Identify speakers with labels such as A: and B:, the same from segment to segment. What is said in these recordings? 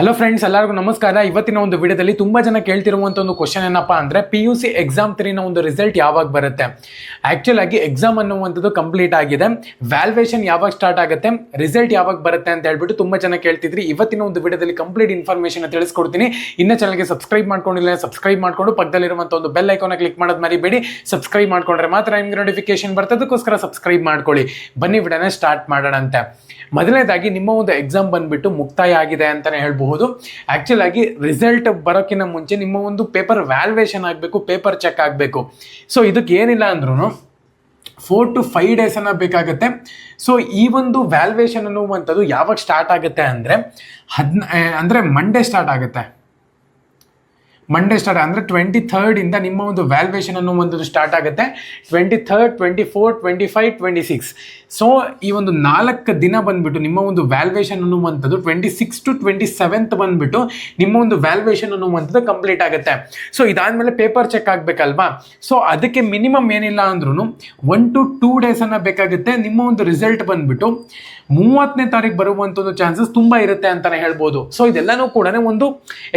A: Hello friends ಎಲ್ಲರಿಗೂ ನಮಸ್ಕಾರ. ಇವತ್ತಿನ ಒಂದು ವಿಡಿಯೋದಲ್ಲಿ ತುಂಬ ಜನ ಕೇಳ್ತಿರುವಂಥ ಒಂದು ಕ್ವಶನ್ ಏನಪ್ಪ ಅಂದರೆ ಪಿ ಯು ಸಿ ಎಕ್ಸಾಮ್ ತ್ರೀನ ಒಂದು ರಿಸಲ್ಟ್ ಯಾವಾಗ ಬರುತ್ತೆ? ಆ್ಯಕ್ಚುಲ್ ಆಗಿ ಎಕ್ಸಾಮ್ ಅನ್ನುವಂಥದ್ದು ಕಂಪ್ಲೀಟ್ ಆಗಿದೆ. ವ್ಯಾಲ್ಯೂಯೇಷನ್ ಯಾವಾಗ ಸ್ಟಾರ್ಟ್ ಆಗುತ್ತೆ? ರಿಸಲ್ಟ್ ಯಾವಾಗ ಬರುತ್ತೆ ಅಂತ ಹೇಳ್ಬಿಟ್ಟು ತುಂಬ ಜನ ಕೇಳ್ತಿದ್ರಿ. ಇವತ್ತಿನ ಒಂದು ವಿಡಿಯೋದಲ್ಲಿ ಕಂಪ್ಲೀಟ್ ಇನ್ಫಾರ್ಮೇಷನ್ ತಿಳಿಸ್ಕೊಡ್ತೀನಿ. ಇನ್ನೂ ಚಾನಲ್ಗೆ ಸಬ್ಸ್ಕ್ರೈಬ್ ಮಾಡ್ಕೊಂಡಿಲ್ಲ ಸಬ್ಸ್ಕ್ರೈಬ್ ಮಾಡ್ಕೊಂಡು ಪಕ್ಕದಲ್ಲಿರುವಂಥ ಒಂದು ಬೆಲ್ ಐಕಾನ ಕ್ಲಿಕ್ ಮಾಡೋದು ಮರಿಬೇಡಿ. ಸಬ್ಸ್ಕ್ರೈಬ್ ಮಾಡ್ಕೊಂಡ್ರೆ ಮಾತ್ರ ನಿಮಗೆ ನೋಟಿಫಿಕೇಶನ್ ಬರ್ತದಕ್ಕೋಸ್ಕರ ಸಬ್ಸ್ಕ್ರೈಬ್ ಮಾಡ್ಕೊಳ್ಳಿ. ಬನ್ನಿ ವಿಡಿಯೋನ ಸ್ಟಾರ್ಟ್ ಮಾಡೋಣ ಅಂತೆ ಮೊದಲನೇದಾಗಿ ನಿಮ್ಮ ಒಂದು ಎಕ್ಸಾಮ್ ಬಂದ್ಬಿಟ್ಟು ಮುಕ್ತಾಯ ಆಗಿದೆ ಅಂತಲೇ ಹೇಳ್ಬಹುದು ಆ್ಯಕ್ಚುಲ್ ಆಗಿ ರಿಸಲ್ಟ್ ಬರೋಕ್ಕಿಂತ ಮುಂಚೆ ನಿಮ್ಮ ಒಂದು ಪೇಪರ್ ವ್ಯಾಲ್ಯೂಯೇಷನ್ ಆಗಬೇಕು ಪೇಪರ್ ಚೆಕ್ ಆಗಬೇಕು. ಸೊ ಇದಕ್ಕೆ ಏನಿಲ್ಲ ಅಂದ್ರೂ ಫೋರ್ ಟು ಫೈವ್ ಡೇಸನ್ನು ಬೇಕಾಗುತ್ತೆ. ಸೊ ಈ ಒಂದು ವ್ಯಾಲ್ಯೂಯೇಷನ್ ಅನ್ನುವಂಥದ್ದು ಯಾವಾಗ ಸ್ಟಾರ್ಟ್ ಆಗುತ್ತೆ ಅಂದರೆ ಹದಿನ, ಅಂದರೆ ಮಂಡೇ ಸ್ಟಾರ್ಟ್ ಆಗುತ್ತೆ. ಮಂಡೇ ಸ್ಟಾರ್ಟ್ ಅಂದರೆ ಟ್ವೆಂಟಿ ಥರ್ಡಿಂದ ನಿಮ್ಮ ಒಂದು ವ್ಯಾಲ್ಯೂಯೇಷನ್ ಒಂದು ಸ್ಟಾರ್ಟ್ ಆಗುತ್ತೆ. Twenty third twenty four twenty five twenty six so ಈ ಒಂದು ನಾಲ್ಕು ದಿನ ಬಂದ್ಬಿಟ್ಟು ನಿಮ್ಮ ಒಂದು ವ್ಯಾಲ್ಯೂಯೇಷನ್ ಅನ್ನುವಂಥದ್ದು twenty six to twenty seventh ಬಂದ್ಬಿಟ್ಟು ನಿಮ್ಮ ಒಂದು ವ್ಯಾಲ್ಯೂಯೇಷನ್ ಅನ್ನುವಂಥದ್ದು ಕಂಪ್ಲೀಟ್ ಆಗುತ್ತೆ. ಸೊ ಇದಾದಮೇಲೆ ಪೇಪರ್ ಚೆಕ್ ಆಗಬೇಕಲ್ವಾ? ಸೊ ಅದಕ್ಕೆ ಮಿನಿಮಮ್ ಏನಿಲ್ಲ ಅಂದ್ರೂ ಒನ್ ಟು ಟೂ ಡೇಸನ್ನು ಬೇಕಾಗುತ್ತೆ. ನಿಮ್ಮ ಒಂದು ರಿಸಲ್ಟ್ ಬಂದ್ಬಿಟ್ಟು ಮೂವತ್ತನೇ ತಾರೀಕು ಬರುವಂಥದ್ದು ಚಾನ್ಸಸ್ ತುಂಬ ಇರುತ್ತೆ ಅಂತಲೇ ಹೇಳ್ಬೋದು. ಸೊ ಇದೆಲ್ಲನೂ ಕೂಡ ಒಂದು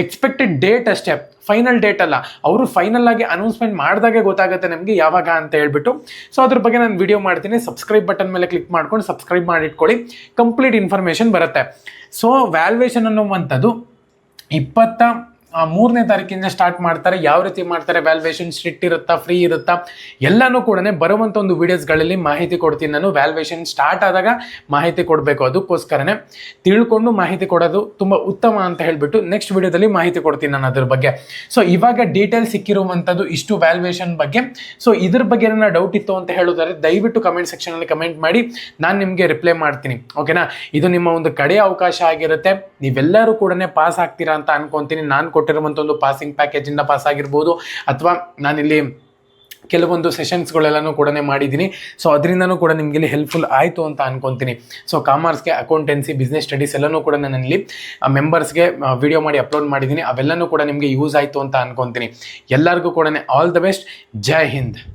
A: ಎಕ್ಸ್ಪೆಕ್ಟೆಡ್ ಡೇಟ್ ಅಷ್ಟೇ. ಫೈನಲ್ ಡೇಟ್ ಅಲ್ಲ. ಅವರು ಫೈನಲ್ ಆಗಿ ಅನೌನ್ಸ್ಮೆಂಟ್ ಮಾಡಿದಾಗೆ ಗೊತ್ತಾಗುತ್ತೆ ನಮಗೆ ಯಾವಾಗ ಅಂತ ಹೇಳ್ಬಿಟ್ಟು. ಸೊ ಅದ್ರ ಬಗ್ಗೆ ನಾನು ವಿಡಿಯೋ ಮಾಡ್ತೀನಿ. ಸಬ್ಸ್ಕ್ರೈಬ್ ಬಟನ್ ಮೇಲೆ ಕ್ಲಿಕ್ ಮಾಡ್ಕೊಂಡು ಸಬ್ಸ್ಕ್ರೈಬ್ ಮಾಡಿಟ್ಕೊಳ್ಳಿ. ಕಂಪ್ಲೀಟ್ ಇನ್ಫಾರ್ಮೇಶನ್ ಬರುತ್ತೆ. ಸೊ ವ್ಯಾಲ್ಯೂಯೇಷನ್ ಅನ್ನುವಂಥದ್ದು ಇಪ್ಪತ್ತ ಮೂರನೇ ತಾರೀಕಿಂದ ಸ್ಟಾರ್ಟ್ ಮಾಡ್ತಾರೆ, ಯಾವ ರೀತಿ ಮಾಡ್ತಾರೆ ವ್ಯಾಲ್ಯೂಯೇಷನ್ ಸ್ಟ್ರಿಕ್ಟ್ ಇರುತ್ತಾ ಫ್ರೀ ಇರುತ್ತಾ, ಎಲ್ಲನೂ ಕೂಡ ಬರುವಂಥ ಒಂದು ವಿಡಿಯೋಸ್ಗಳಲ್ಲಿ ಮಾಹಿತಿ ಕೊಡ್ತೀನಿ ನಾನು. ವ್ಯಾಲ್ಯೂಯೇಷನ್ ಸ್ಟಾರ್ಟ್ ಆದಾಗ ಮಾಹಿತಿ ಕೊಡಬೇಕು. ಅದಕ್ಕೋಸ್ಕರನೇ ತಿಳ್ಕೊಂಡು ಮಾಹಿತಿ ಕೊಡೋದು ತುಂಬ ಉತ್ತಮ ಅಂತ ಹೇಳಿಬಿಟ್ಟು ನೆಕ್ಸ್ಟ್ ವಿಡಿಯೋದಲ್ಲಿ ಮಾಹಿತಿ ಕೊಡ್ತೀನಿ ನಾನು ಅದ್ರ ಬಗ್ಗೆ. ಸೊ ಇವಾಗ ಡೀಟೇಲ್ ಸಿಕ್ಕಿರುವಂಥದ್ದು ಇಷ್ಟು ವ್ಯಾಲ್ಯೂಯೇಷನ್ ಬಗ್ಗೆ. ಸೊ ಇದ್ರ ಬಗ್ಗೆ ಏನಾರ ಡೌಟ್ ಇತ್ತು ಅಂತ ಹೇಳೋದಾದ್ರೆ ದಯವಿಟ್ಟು ಕಮೆಂಟ್ ಸೆಕ್ಷನಲ್ಲಿ ಕಮೆಂಟ್ ಮಾಡಿ, ನಾನು ನಿಮಗೆ ರಿಪ್ಲೈ ಮಾಡ್ತೀನಿ. ಓಕೆನಾ ಇದು ನಿಮ್ಮ ಒಂದು ಕಡೆಯ ಅವಕಾಶ ಆಗಿರುತ್ತೆ. ನೀವೆಲ್ಲರೂ ಕೂಡ ಪಾಸ್ ಆಗ್ತೀರಾ ಅಂತ ಅನ್ಕೊಂತೀನಿ. ನಾನು ಕೊಟ್ಟಿರುವಂಥ ಒಂದು ಪಾಸಿಂಗ್ ಪ್ಯಾಕೇಜಿಂದ ಪಾಸ್ ಆಗಿರ್ಬೋದು. ಅಥವಾ ನಾನಿಲ್ಲಿ ಕೆಲವೊಂದು ಸೆಷನ್ಸ್ಗಳೆಲ್ಲನೂ ಕೂಡ ಮಾಡಿದ್ದೀನಿ. ಸೊ ಅದರಿಂದನೂ ಕೂಡ ನಿಮಗೆ ಇಲ್ಲಿ ಹೆಲ್ಪ್ಫುಲ್ ಆಯಿತು ಅಂತ ಅನ್ಕೊತೀನಿ. ಸೊ ಕಾಮರ್ಸ್ಗೆ ಅಕೌಂಟೆನ್ಸಿ ಬಿಸ್ನೆಸ್ ಸ್ಟಡೀಸ್ ಎಲ್ಲನೂ ಕೂಡ ನಾನಲ್ಲಿ ಮೆಂಬರ್ಸ್ಗೆ ವಿಡಿಯೋ ಮಾಡಿ ಅಪ್ಲೋಡ್ ಮಾಡಿದ್ದೀನಿ. ಅವೆಲ್ಲನೂ ಕೂಡ ನಿಮಗೆ ಯೂಸ್ ಆಯಿತು ಅಂತ ಅನ್ಕೊತೀನಿ. ಎಲ್ಲರಿಗೂ ಕೂಡ all the best Jai Hind.